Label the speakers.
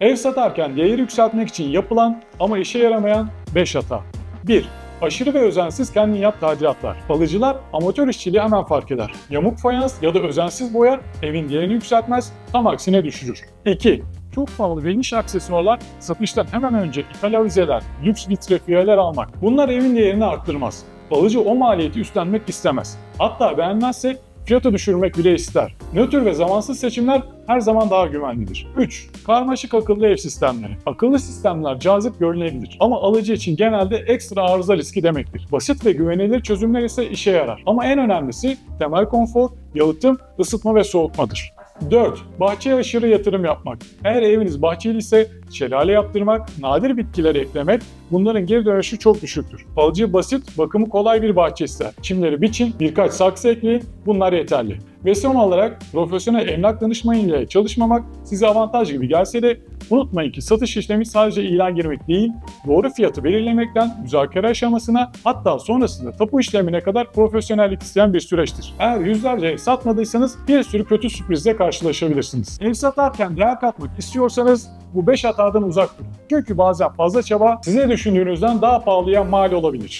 Speaker 1: Ev satarken değeri yükseltmek için yapılan ama işe yaramayan 5 hata. 1. Aşırı ve özensiz kendin yap tadilatlar. Balıcılar amatör işçiliği hemen fark eder. Yamuk fayans ya da özensiz boya evin değerini yükseltmez, tam aksine düşürür. 2. Çok pahalı ve niş aksesuarlar satıştan hemen önce ithal avizeler, lüks vitrefiyeler almak. Bunlar evin değerini arttırmaz. Balıcı o maliyeti üstlenmek istemez. Hatta beğenmezse fiyatı düşürmek bile ister. Nötr ve zamansız seçimler her zaman daha güvenlidir. 3. Karmaşık akıllı ev sistemleri. Akıllı sistemler cazip görünebilir ama alıcı için genelde ekstra arıza riski demektir. Basit ve güvenilir çözümler ise işe yarar. Ama en önemlisi temel konfor, yalıtım, ısıtma ve soğutmadır. 4. Bahçeye aşırı yatırım yapmak. Eğer eviniz bahçeli ise şelale yaptırmak, nadir bitkileri eklemek, bunların geri dönüşü çok düşüktür. Balıcı basit, bakımı kolay bir bahçe ister. Çimleri biçin, birkaç saksı ekleyin, bunlar yeterli. Ve son olarak profesyonel emlak danışmanı ile çalışmamak size avantaj gibi gelse de unutmayın ki satış işlemi sadece ilan girmek değil, doğru fiyatı belirlemekten müzakere aşamasına hatta sonrasında tapu işlemine kadar profesyonellik isteyen bir süreçtir. Eğer yüzlerce ev satmadıysanız bir sürü kötü sürprizle karşılaşabilirsiniz. Ev satarken değer katmak istiyorsanız bu 5 hatadan uzak durun. Çünkü bazen fazla çaba size düşündüğünüzden daha pahalıya mal olabilir.